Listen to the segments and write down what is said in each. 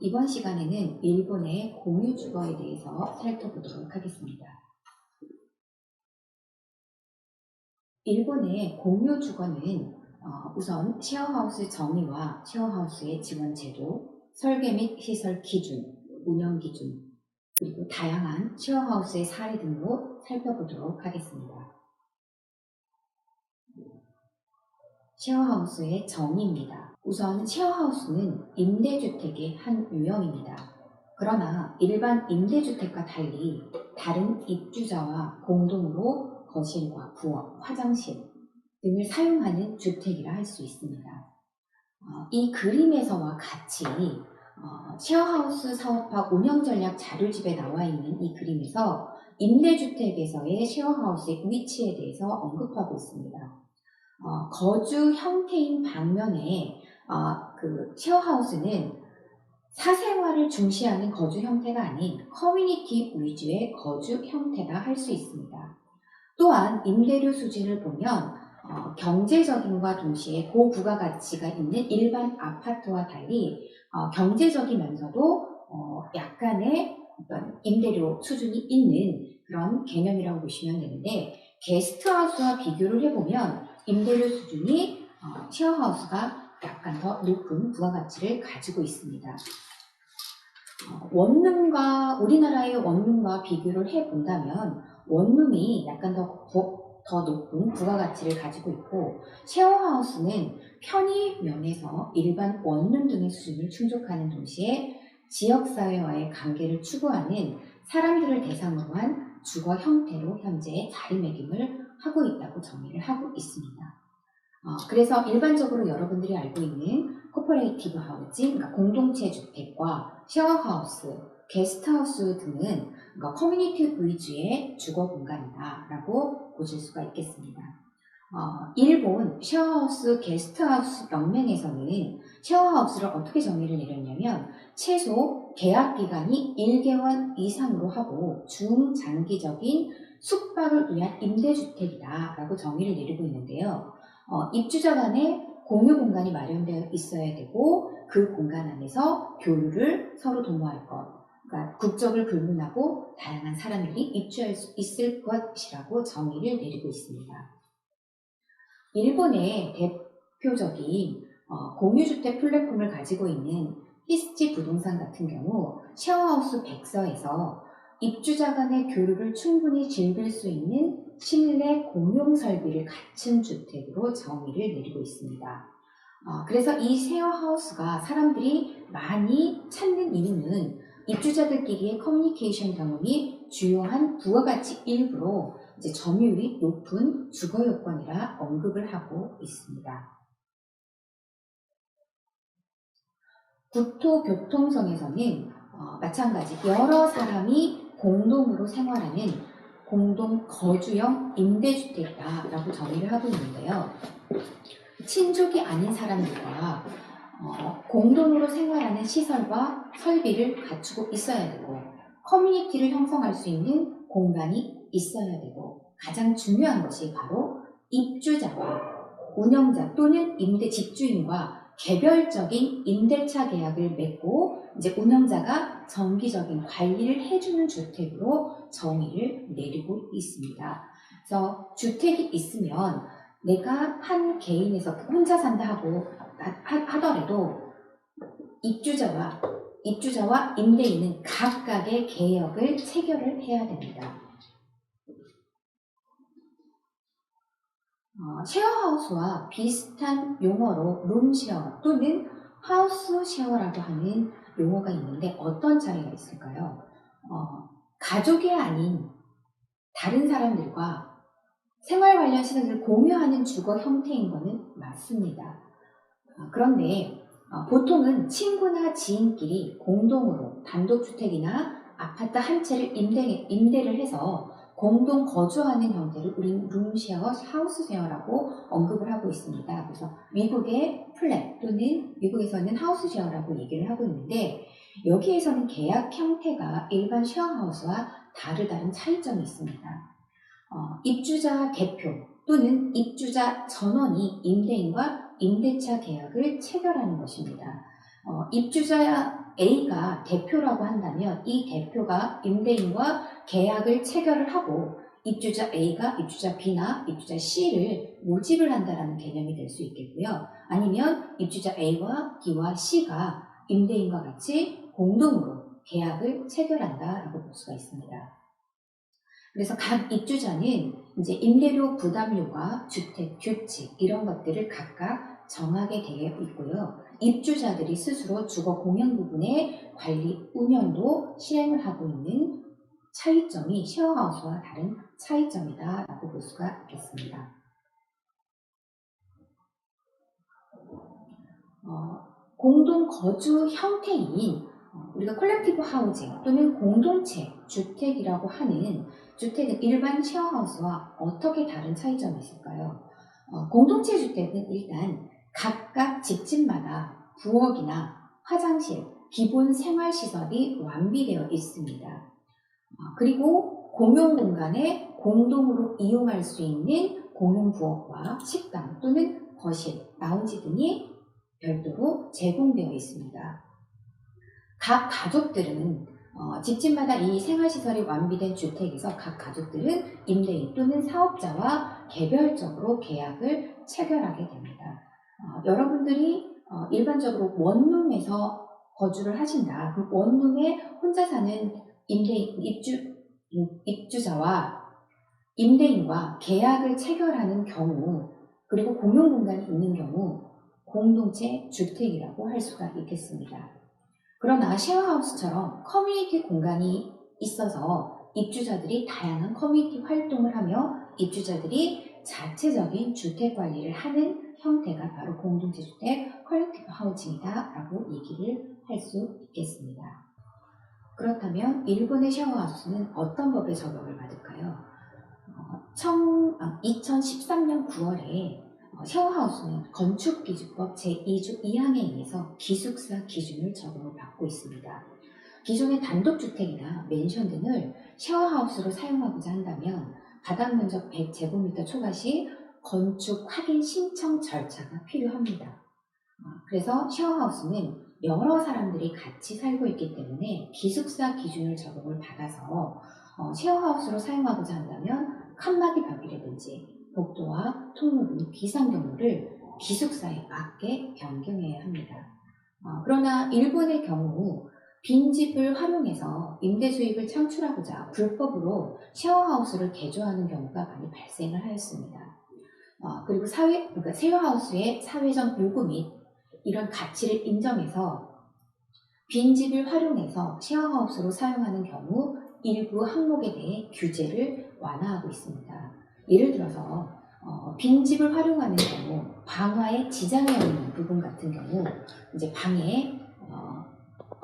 이번 시간에는 일본의 공유 주거에 대해서 살펴보도록 하겠습니다. 일본의 공유 주거는 어, 우선 쉐어하우스 정의와 쉐어하우스의 지원 제도, 설계 및 시설 기준, 운영 기준, 그리고 다양한 쉐어하우스의 사례 등으로 살펴보도록 하겠습니다. 쉐어하우스의 정의입니다. 우선 쉐어하우스는 임대주택의 한 유형입니다. 그러나 일반 임대주택과 달리 다른 입주자와 공동으로 거실과 부엌, 화장실 등을 사용하는 주택이라 할 수 있습니다. 어, 이 그림에서와 같이 어, 쉐어하우스 사업화 운영 전략 자료집에 나와 있는 이 그림에서 임대주택에서의 쉐어하우스의 위치에 대해서 언급하고 있습니다. 어, 거주 형태인 방면에 어, 그 쉐어하우스는 사생활을 중시하는 거주 형태가 아닌 커뮤니티 위주의 거주 형태라 할수 있습니다. 또한 임대료 수준을 보면 어, 경제적인과 동시에 고부가 가치가 있는 일반 아파트와 달리 어, 경제적이면서도 어, 약간의 어떤 임대료 수준이 있는 그런 개념이라고 보시면 되는데 게스트하우스와 비교를 해보면 임대료 수준이 어, 쉐어하우스가 약간 더 높은 부가가치를 가지고 있습니다. 어, 원룸과 우리나라의 원룸과 비교를 해본다면 원룸이 약간 더, 부- 더 높은 부가가치를 가지고 있고 쉐어하우스는 편의 면에서 일반 원룸 등의 수준을 충족하는 동시에 지역사회와의 관계를 추구하는 사람들을 대상으로 한 주거 형태로 현재 자리매김을 하고 있다고 정의를 하고 있습니다. 어, 그래서 일반적으로 여러분들이 알고 있는 코퍼레이티브 하우징, 그러니까 공동체 주택과 쉐어하우스, 게스트하우스 등은 그러니까 커뮤니티 위주의 주거 공간이다라고 보실 수가 있겠습니다. 어, 일본 쉐어하우스 게스트하우스 연맹에서는 쉐어하우스를 어떻게 정의를 내렸냐면 최소 계약 기간이 1개월 이상으로 하고 중장기적인 숙박을 위한 임대주택이다라고 정의를 내리고 있는데요. 어, 입주자 간에 공유 공간이 마련되어 있어야 되고 그 공간 안에서 교류를 서로 도모할 것. 그러니까 국적을 불문하고 다양한 사람들이 입주할 수 있을 것이라고 정의를 내리고 있습니다. 일본의 대표적인 어, 공유주택 플랫폼을 가지고 있는 히스지 부동산 같은 경우 쉐어하우스 백서에서 입주자 간의 교류를 충분히 즐길 수 있는 실내 공용 설비를 갖춘 주택으로 정의를 내리고 있습니다. 어, 그래서 이 쉐어하우스가 사람들이 많이 찾는 이유는 입주자들끼리의 커뮤니케이션 경험이 주요한 부가가치 일부로 이제 점유율이 높은 주거 요건이라 언급을 하고 있습니다. 국토교통성에서는 어, 마찬가지 여러 사람이 공동으로 생활하는 공동 거주형 임대주택이다라고 정의를 하고 있는데요. 친족이 아닌 사람들과 어, 공동으로 생활하는 시설과 설비를 갖추고 있어야 되고 커뮤니티를 형성할 수 있는 공간이 있어야 되고 가장 중요한 것이 바로 입주자와 운영자 또는 임대 집주인과 개별적인 임대차 계약을 맺고 이제 운영자가 정기적인 관리를 해주는 주택으로 정의를 내리고 있습니다. 그래서 주택이 있으면 내가 한 개인에서 혼자 산다 하고 하- 하더라도 입주자와 입주자와 임대인은 각각의 계약을 체결을 해야 됩니다. 어, 쉐어하우스와 비슷한 용어로 룸쉐어 또는 하우스 쉐어라고 하는 용어가 있는데 어떤 차이가 있을까요? 어, 가족이 아닌 다른 사람들과 생활 관련 시설을 공유하는 주거 형태인 것은 맞습니다. 어, 그런데 어, 보통은 친구나 지인끼리 공동으로 단독주택이나 아파트 한 채를 임대, 임대를 해서 공동 거주하는 형태를 우리는 룸쉐어, 하우스쉐어라고 언급을 하고 있습니다. 그래서 미국의 플랫 또는 미국에서는 하우스쉐어라고 얘기를 하고 있는데 여기에서는 계약 형태가 일반 쉐어하우스와 다르다는 차이점이 있습니다. 어, 입주자 대표 또는 입주자 전원이 임대인과 임대차 계약을 체결하는 것입니다. 어, 입주자 A가 대표라고 한다면 이 대표가 임대인과 계약을 체결을 하고 입주자 A가 입주자 B나 입주자 C를 모집을 한다라는 개념이 될 수 있겠고요. 아니면 입주자 A와 B와 C가 임대인과 같이 공동으로 계약을 체결한다라고 볼 수가 있습니다. 그래서 각 입주자는 이제 임대료 부담료가 주택 규칙 이런 것들을 각각 정하게 되어 있고요. 입주자들이 스스로 주거 공연 부분의 관리 운영도 실행을 하고 있는 차이점이 쉐어하우스와 다른 차이점이다라고 볼 수가 있겠습니다. 어, 공동 거주 형태인 어, 우리가 콜렉티브 하우징 또는 공동체 주택이라고 하는 주택은 일반 쉐어하우스와 어떻게 다른 차이점이 있을까요? 어, 공동체 주택은 일단 각각 집집마다 부엌이나 화장실, 기본 생활시설이 완비되어 있습니다. 어, 그리고 공용 공간에 공동으로 이용할 수 있는 공용 부엌과 식당 또는 거실, 라운지 등이 별도로 제공되어 있습니다. 각 가족들은 어, 집집마다 이 생활시설이 완비된 주택에서 각 가족들은 임대인 또는 사업자와 개별적으로 계약을 체결하게 됩니다. 어, 여러분들이 어, 일반적으로 원룸에서 거주를 하신다. 그럼 원룸에 혼자 사는 임대인, 입주, 입주자와 임대인과 계약을 체결하는 경우, 그리고 공용 공간이 있는 경우, 공동체 주택이라고 할 수가 있겠습니다. 그러나 쉐어하우스처럼 커뮤니티 공간이 있어서 입주자들이 다양한 커뮤니티 활동을 하며 입주자들이 자체적인 주택 관리를 하는 형태가 바로 공동체 주택 컬렉티브 하우징이다라고 얘기를 할 수 있겠습니다. 그렇다면 일본의 쉐어하우스는 어떤 법의 적용을 받을까요? 어, 청, 아, 2013년 9월에 어, 쉐어하우스는 건축기준법 제2조 2항에 의해서 기숙사 기준을 적용을 받고 있습니다. 기존의 단독주택이나 맨션 등을 쉐어하우스로 사용하고자 한다면 바닥 면적 100제곱미터 초과 시 건축 확인 신청 절차가 필요합니다. 어, 그래서 쉐어하우스는 여러 사람들이 같이 살고 있기 때문에 기숙사 기준을 적용을 받아서 어, 쉐어하우스로 사용하고자 한다면 칸막이 벽이라든지 복도와 통로 등 비상 경우를 기숙사에 맞게 변경해야 합니다. 어, 그러나 일본의 경우 빈집을 활용해서 임대 수익을 창출하고자 불법으로 쉐어하우스를 개조하는 경우가 많이 발생을 하였습니다. 어, 그리고 사회, 그러니까 쉐어하우스의 사회적 요구 및 이런 가치를 인정해서 빈집을 활용해서 쉐어하우스로 사용하는 경우 일부 항목에 대해 규제를 완화하고 있습니다. 예를 들어서 어, 빈집을 활용하는 경우 방화에 지장이 없는 부분 같은 경우 이제 방에 어,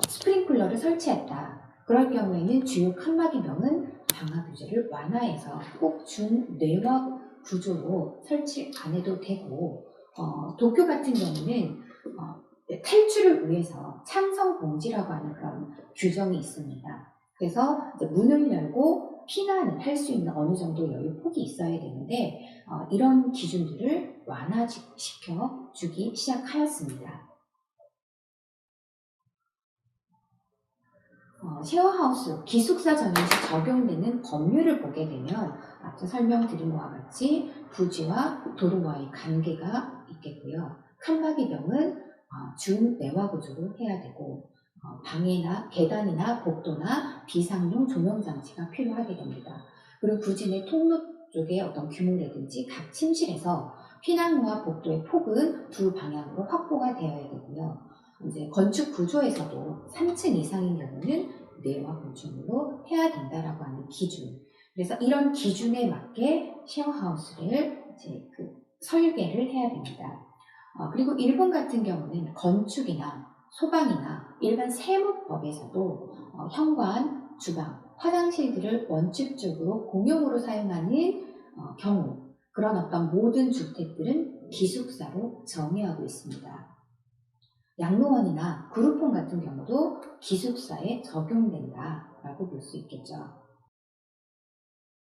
스프링클러를 설치했다. 그럴 경우에는 주요 칸막이 명은 방화 규제를 완화해서 꼭 준 뇌화 구조로 설치 안 해도 되고 어, 도쿄 같은 경우는 어, 탈출을 위해서 창성 공지라고 하는 그런 규정이 있습니다. 그래서 문을 열고 피난을 할 수 있는 어느 정도 여유 폭이 있어야 되는데 어, 이런 기준들을 완화시켜 주기 시작하였습니다. 어, 쉐어하우스 기숙사 전용시 적용되는 법률을 보게 되면 앞서 설명드린 것과 같이 부지와 도로와의 관계가 있겠고요. 칸막이병은 어, 준 내화 구조로 해야 되고 어, 방해나 계단이나 복도나 비상용 조명 장치가 필요하게 됩니다. 그리고 부진의 통로 쪽의 어떤 규모라든지 각 침실에서 피난로와 복도의 폭은 두 방향으로 확보가 되어야 되고요. 이제 건축 구조에서도 3층 이상인 경우는 내와 건축으로 해야 된다라고 하는 기준. 그래서 이런 기준에 맞게 쉐어하우스를 이제 그 설계를 해야 됩니다. 어, 그리고 일본 같은 경우는 건축이나 소방이나 일반 세무법에서도 어, 현관, 주방, 화장실들을 원칙적으로 공용으로 사용하는 어, 경우 그런 어떤 모든 주택들은 기숙사로 정의하고 있습니다. 양로원이나 그룹홈 같은 경우도 기숙사에 적용된다라고 볼 수 있겠죠.